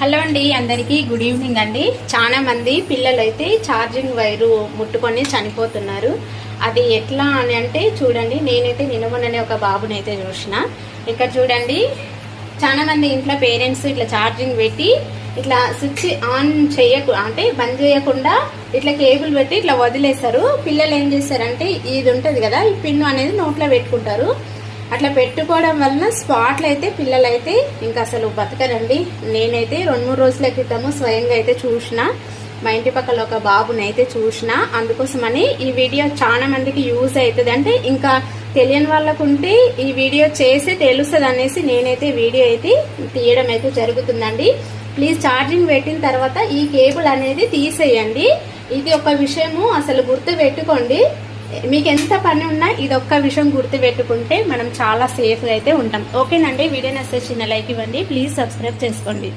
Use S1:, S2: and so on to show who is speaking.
S1: Hello అండి అందరికీ good evening అండి. చాలా మంది పిల్లలు అయితే ఛార్జింగ్ వైరు ముట్టుకొని చనిపోతున్నారు. అది ఎట్లా అని అంటే చూడండి నేనైతే నినమొన్ననే ఒక బాబుని అయితే చూసిన. ఇక్కడ చూడండి చాలా మంది ఇంట్లో పేరెంట్స్ ఇట్లా ఛార్జింగ్ పెట్టి ఇట్లా స్విచ్ ఆన్ చేయకు అంటే బంద్ చేయకుండా ఇట్లా కేబుల్ పెట్టి ఇట్లా వదిలేస్తారు పిల్లలు ఏం చేస్తారంటే ఇది ఉంటుంది కదా ఈ పిన్ను అనేది నోట్లో పెట్టుకుంటారు. అట్లా పెట్టుకోవడం వలన స్పాట్లు అయితే పిల్లలైతే ఇంకా అసలు బతకరండి. నేనైతే రెండు మూడు రోజుల క్రితము స్వయంగా అయితే చూసిన మా ఇంటి పక్కల ఒక బాబుని అయితే చూసిన అందుకోసమని ఈ వీడియో చాలా మందికి యూజ్ అవుతుంది. అంటే ఇంకా తెలియని వాళ్ళకు ఉంటే ఈ వీడియో చేసి తెలుస్తుంది అనేసి నేనైతే వీడియో అయితే తీయడం అయితే జరుగుతుందండి. ప్లీజ్ ఛార్జింగ్ పెట్టిన తర్వాత ఈ కేబుల్ అనేది తీసేయండి. ఇది ఒక విషయము అసలు గుర్తు పెట్టుకోండి మీకు ఎంత పని ఉన్నా ఇదొక్క విషయం గుర్తు పెట్టుకుంటే మనం చాలా సేఫ్గా అయితే ఉంటాం. ఓకేనండి వీడియో నచ్చే చిన్న లైక్ ఇవ్వండి ప్లీజ్ సబ్స్క్రైబ్ చేసుకోండి.